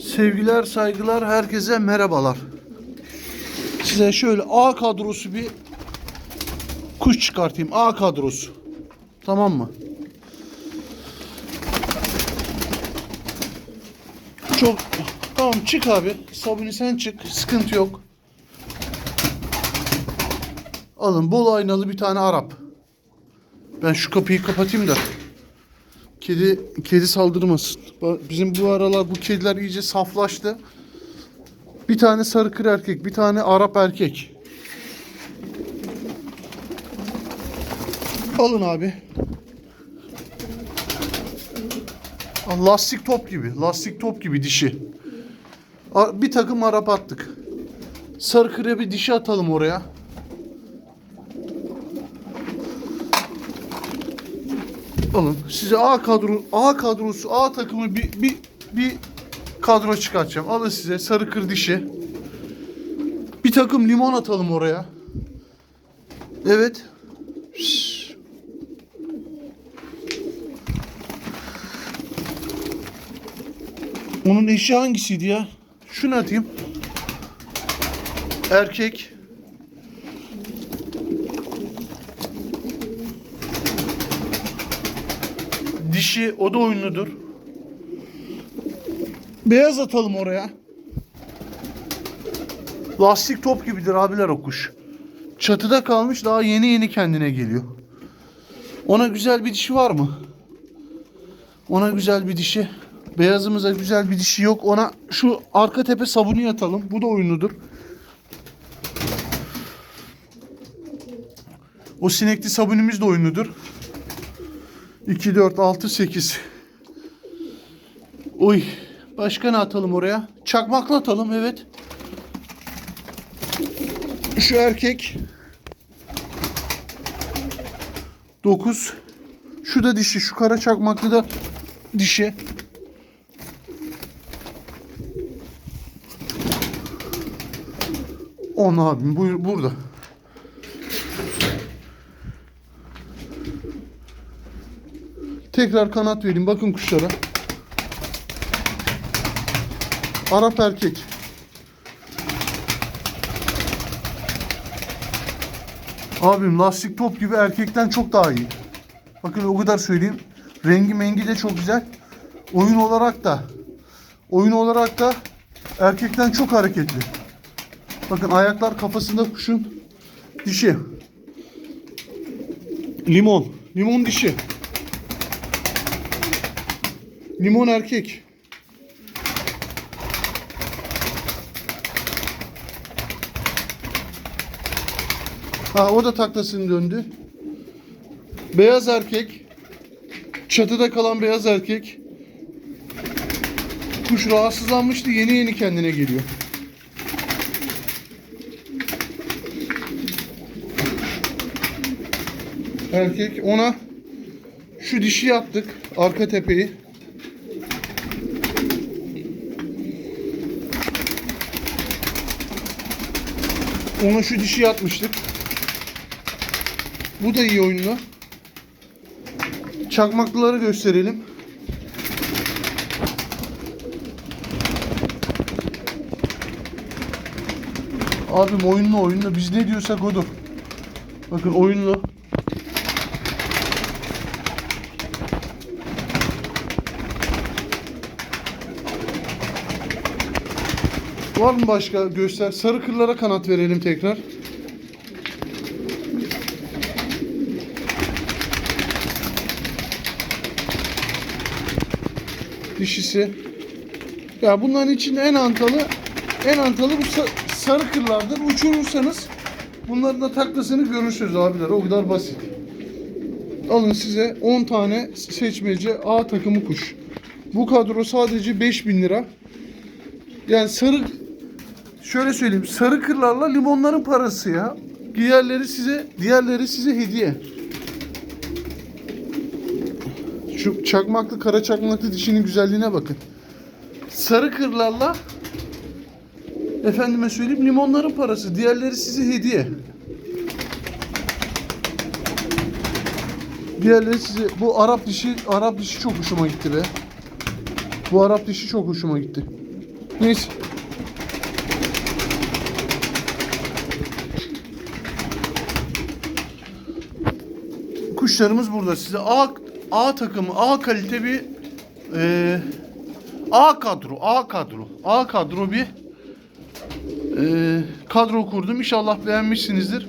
Sevgiler, saygılar, herkese merhabalar. Size şöyle A kadrosu bir kuş çıkartayım. A kadrosu. Tamam mı? Çok tamam çık abi. Sabuni sen çık. Sıkıntı yok. Alın bol aynalı bir tane Arap. Ben şu kapıyı kapatayım da. Kedi kedi saldırmasın. Bizim bu aralar bu kediler iyice saflaştı. Bir tane sarı kır erkek, bir tane Arap erkek. Alın abi. Lastik top gibi. Lastik top gibi dişi. Bir takım Arap attık. Sarı kıra bir dişi atalım oraya. Alın. Size A kadro A kadrosu A takımı bir bir bir kadro çıkartacağım. Alın size sarı kır dişi. Bir takım limon atalım oraya. Evet. Onun eşi hangisiydi ya? Şunu atayım. Erkek. Dişi o da oyunludur. Beyaz atalım oraya. Lastik top gibidir abiler o kuş. Çatıda kalmış daha yeni yeni kendine geliyor. Ona güzel bir dişi var mı? Ona güzel bir dişi. Beyazımıza güzel bir dişi yok. Ona şu arka tepe sabunu yatalım. Bu da oyunludur. O sinekli sabunumuz da oyunludur. 2, 4, 6, 8. Uy. Başka ne atalım oraya? Çakmakla atalım evet. Şu erkek. 9. Şu da dişi. Şu kara çakmaklı da dişi. On abim buyur burada. Tekrar kanat vereyim. Bakın kuşlara. Arap erkek. Abim lastik top gibi erkekten çok daha iyi. Bakın o kadar söyleyeyim. Rengi mengi de çok güzel. Oyun olarak da oyun olarak da erkekten çok hareketli. Bakın ayaklar kafasında kuşun dişi. Limon. Limon dişi. Limon erkek. Ha o da taklasını döndü. Beyaz erkek. Çatıda kalan beyaz erkek. Kuş rahatsızlanmıştı. Yeni yeni kendine geliyor. Erkek ona şu dişi yaptık. Arka tepeyi. Ona şu dişi yatmıştık. Bu da iyi oyunlu. Çakmaklıları gösterelim. Abim oyunlu oyunlu. Biz ne diyorsak odur. Bakın oyunlu. Var mı başka göster? Sarı kırlara kanat verelim tekrar. Dişisi. Ya bunların içinde en antalı en antalı bu sa- sarı kırlardır. Uçurursanız bunların da taklasını görürsünüz abiler. O kadar basit. Alın size 10 tane seçmece A takımı kuş. Bu kadro sadece 5000 lira. Yani sarı şöyle söyleyeyim. Sarı kırlarla limonların parası ya. Diğerleri size diğerleri size hediye. Şu çakmaklı kara çakmaklı dişinin güzelliğine bakın. Sarı kırlarla efendime söyleyeyim limonların parası. Diğerleri size hediye. Diğerleri size bu Arap dişi Arap dişi çok hoşuma gitti be. Bu Arap dişi çok hoşuma gitti. Neyse. Kuşlarımız burada. Size A, A takımı, A kalite bir e, A kadro, A kadro, A kadro bir e, kadro kurdum. İnşallah beğenmişsinizdir.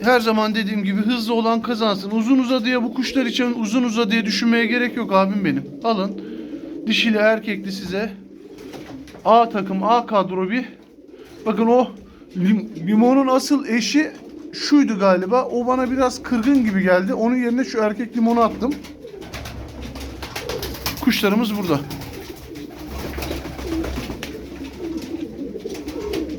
Her zaman dediğim gibi hızlı olan kazansın. Uzun uzadıya bu kuşlar için uzun uzadıya düşünmeye gerek yok abim benim. Alın. Dişili erkekli size A takım A kadro bir. Bakın o lim- limonun asıl eşi şuydu galiba. O bana biraz kırgın gibi geldi. Onun yerine şu erkek limonu attım. Kuşlarımız burada.